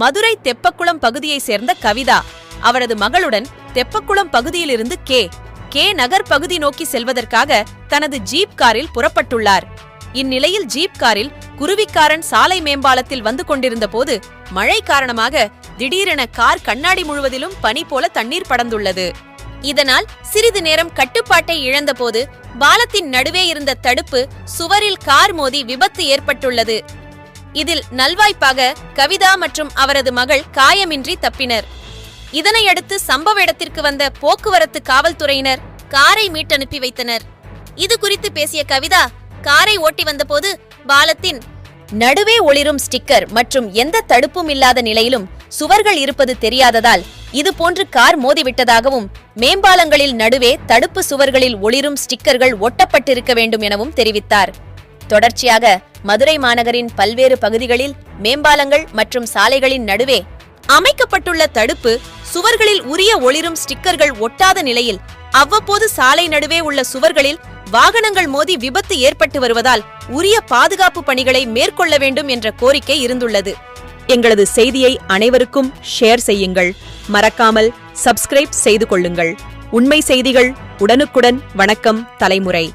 மதுரை தெப்பக்குளம் பகுதியைச் சேர்ந்த கவிதா. அவரது மகளுடன் தெப்பக்குளம் பகுதியிலிருந்து கே. கே நகர் பகுதி நோக்கி செல்வதற்காக தனது ஜீப் காரில் புறப்பட்டுள்ளார். இந்நிலையில் ஜீப் காரில் குருவிக்காரன் சாலை மேம்பாலத்தில் வந்து கொண்டிருந்த போது மழை காரணமாக திடீரென கார் கண்ணாடி முழுவதிலும் பனி போல தண்ணீர் படர்ந்துள்ளது. இதனால் சிறிது நேரம் கட்டுப்பாட்டை இழந்தபோது பாலத்தின் நடுவே இருந்த தடுப்பு சுவரில் கார் மோதி விபத்து ஏற்பட்டுள்ளது. இதில் நல்வாய்ப்பாக கவிதா மற்றும் அவரது மகள் காயமின்றி தப்பினர். இதனையடுத்து சம்பவ இடத்திற்கு வந்த போக்குவரத்து காவல்துறையினர் காரை மீட்டனுப்பி வைத்தனர். இது குறித்து பேசிய கவிதா காரை ஓட்டி வந்தபோது பாலத்தின் நடுவே ஒளிரும் ஸ்டிக்கர் மற்றும் எந்த தடுப்பும் இல்லாத நிலையிலும் சுவர்கள் இருப்பது தெரியாததால் இது போன்று கார் மோதிவிட்டதாகவும் மேம்பாலங்களில் நடுவே தடுப்பு சுவர்களில் ஒளிரும் ஸ்டிக்கர்கள் ஒட்டப்பட்டிருக்க வேண்டும் எனவும் தெரிவித்தார். தொடர்ச்சியாக மதுரை மாநகரின் பல்வேறு பகுதிகளில் மேம்பாலங்கள் மற்றும் சாலைகளின் நடுவே அமைக்கப்பட்டுள்ள தடுப்பு சுவர்களில் உரிய ஒளிரும் ஸ்டிக்கர்கள் ஒட்டாத நிலையில் அவ்வப்போது சாலை நடுவே உள்ள சுவர்களில் வாகனங்கள் மோதி விபத்து ஏற்பட்டு வருவதால் உரிய பாதுகாப்பு பணிகளை மேற்கொள்ள வேண்டும் என்ற கோரிக்கை இருந்துள்ளது. எங்களது செய்தியை அனைவருக்கும் ஷேர் செய்யுங்கள். மறக்காமல் சப்ஸ்கிரைப் செய்து கொள்ளுங்கள். உண்மை செய்திகள் உடனுக்குடன் வணக்கம் தலைமுறை.